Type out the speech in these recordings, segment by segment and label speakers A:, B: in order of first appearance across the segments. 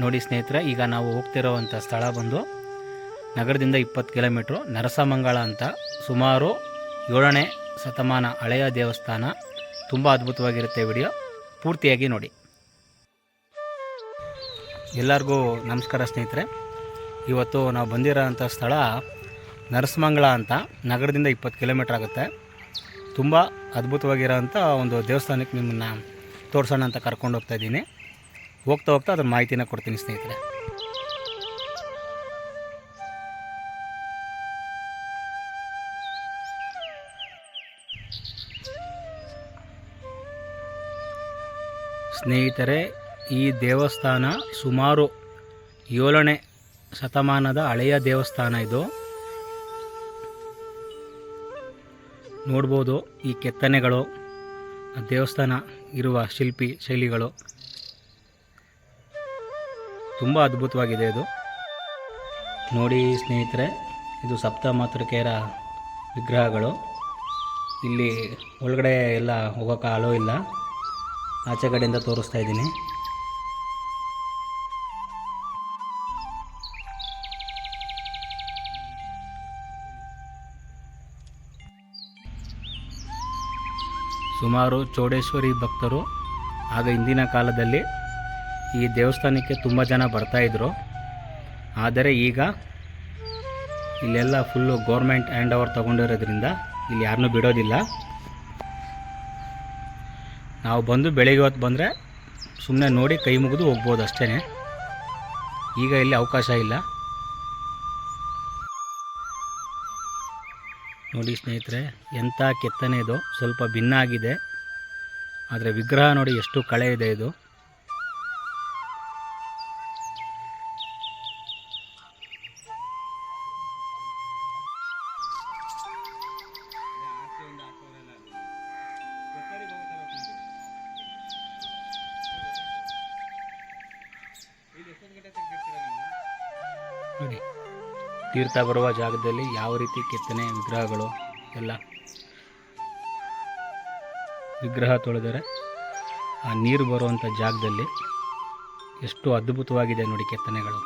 A: ನೋಡಿ ಸ್ನೇಹಿತರೆ, ಈಗ ನಾವು ಹೋಗ್ತಿರೋವಂಥ ಸ್ಥಳ ಬಂದು ನಗರದಿಂದ ಇಪ್ಪತ್ತು ಕಿಲೋಮೀಟ್ರು ನರಸಮಂಗಳ ಅಂತ ಸುಮಾರು ಏಳನೇ ಶತಮಾನ ಹಳೆಯ ದೇವಸ್ಥಾನ. ತುಂಬ ಅದ್ಭುತವಾಗಿರುತ್ತೆ ವಿಡಿಯೋ. ಪೂರ್ತಿಯಾಗಿ ನೋಡಿ. ಎಲ್ಲರಿಗೂ ನಮಸ್ಕಾರ ಸ್ನೇಹಿತರೆ. ಇವತ್ತು ನಾವು ಬಂದಿರೋ ಅಂಥ ಸ್ಥಳ ನರಸಮಂಗಳ ಅಂತ. ನಗರದಿಂದ ಇಪ್ಪತ್ತು ಕಿಲೋಮೀಟ್ರ್ ಆಗುತ್ತೆ. ತುಂಬ ಅದ್ಭುತವಾಗಿರೋಂಥ ಒಂದು ದೇವಸ್ಥಾನಕ್ಕೆ ನಿಮ್ಮನ್ನು ತೋರಿಸೋಣ ಅಂತ ಕರ್ಕೊಂಡು ಹೋಗ್ತಾ ಇದ್ದೀನಿ. ಹೋಗ್ತಾ ಹೋಗ್ತಾ ಅದ್ರ ಮಾಹಿತಿನ ಕೊಡ್ತೀನಿ ಸ್ನೇಹಿತರೆ. ಸ್ನೇಹಿತರೆ, ಈ ದೇವಸ್ಥಾನ ಸುಮಾರು ಏಳನೇ ಶತಮಾನದ ಹಳೆಯ ದೇವಸ್ಥಾನ ಇದು. ನೋಡ್ಬೋದು ಈ ಕೆತ್ತನೆಗಳು ದೇವಸ್ಥಾನ ಇರುವ ಶಿಲ್ಪಿ ಶೈಲಿಗಳು. ತುಂಬ ಅದ್ಭುತವಾಗಿದೆ ಇದು. ನೋಡಿ ಸ್ನೇಹಿತರೆ, ಇದು ಸಪ್ತ ಮಾತೃಕೆಯರ ವಿಗ್ರಹಗಳು. ಇಲ್ಲಿ ಒಳಗಡೆ ಎಲ್ಲ ಹೋಗೋಕೆ ಅಲೋ ಇಲ್ಲ. ಆಚೆ ಕಡೆಯಿಂದ ತೋರಿಸ್ತಾ ಇದ್ದೀನಿ. ಸುಮಾರು ಚೌಡೇಶ್ವರಿ ಭಕ್ತರು, ಆಗ ಹಿಂದಿನ ಕಾಲದಲ್ಲಿ ಈ ದೇವಸ್ಥಾನಕ್ಕೆ ತುಂಬ ಜನ ಬರ್ತಾಯಿದ್ರು ಆದರೆ ಈಗ ಇಲ್ಲೆಲ್ಲ ಫುಲ್ಲು ಗೌರ್ಮೆಂಟ್ ಹ್ಯಾಂಡ್ ಓವರ್ ತೊಗೊಂಡಿರೋದ್ರಿಂದ ಇಲ್ಲಿ ಯಾರನ್ನೂ ಬಿಡೋದಿಲ್ಲ. ನಾವು ಬಂದು ಬೆಳಿಗ್ಗೆ ಹೊತ್ತು ಬಂದರೆ ಸುಮ್ಮನೆ ನೋಡಿ ಕೈ ಮುಗಿದು ಹೋಗ್ಬೋದು ಅಷ್ಟೇ ಈಗ ಇಲ್ಲಿ ಅವಕಾಶ ಇಲ್ಲ. ನೋಡಿ ಸ್ನೇಹಿತರೆ ಎಂಥ ಕೆತ್ತನೆ ಇದು. ಸ್ವಲ್ಪ ಭಿನ್ನ ಆಗಿದೆ. ಆದರೆ ವಿಗ್ರಹ ನೋಡಿ ಎಷ್ಟು ಕಳೆ ಇದೆ ಇದು. ನೋಡಿ ತೀರ್ಥ ಬರುವ ಜಾಗದಲ್ಲಿ ಯಾವ ರೀತಿ ಕೆತ್ತನೆ ವಿಗ್ರಹಗಳು ಎಲ್ಲ ವಿಗ್ರಹ ತೊಳೆದರೆ ಆ ನೀರು ಬರುವಂಥ ಜಾಗದಲ್ಲಿ ಎಷ್ಟು ಅದ್ಭುತವಾಗಿದೆ ನೋಡಿ ಕೆತ್ತನೆಗಳು.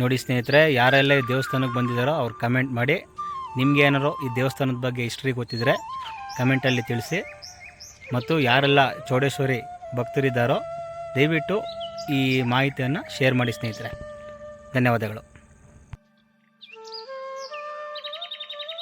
A: ನೋಡಿ ಸ್ನೇಹಿತರೆ, ಯಾರೆಲ್ಲ ದೇವಸ್ಥಾನಕ್ಕೆ ಬಂದಿದ್ದಾರೋ ಅವ್ರು ಕಮೆಂಟ್ ಮಾಡಿ. ನಿಮ್ಗೆ ಏನಾರು ಈ ದೇವಸ್ಥಾನದ ಬಗ್ಗೆ ಹಿಸ್ಟ್ರಿ ಗೊತ್ತಿದ್ದರೆ ಕಮೆಂಟಲ್ಲಿ ತಿಳಿಸಿ. ಮತ್ತು ಯಾರೆಲ್ಲ ಚೌಡೇಶ್ವರಿ ಭಕ್ತರಿದ್ದಾರೋ ದಯವಿಟ್ಟು ಈ ಮಾಹಿತಿಯನ್ನು ಶೇರ್ ಮಾಡಿ ಸ್ನೇಹಿತರೆ. ಧನ್ಯವಾದಗಳು.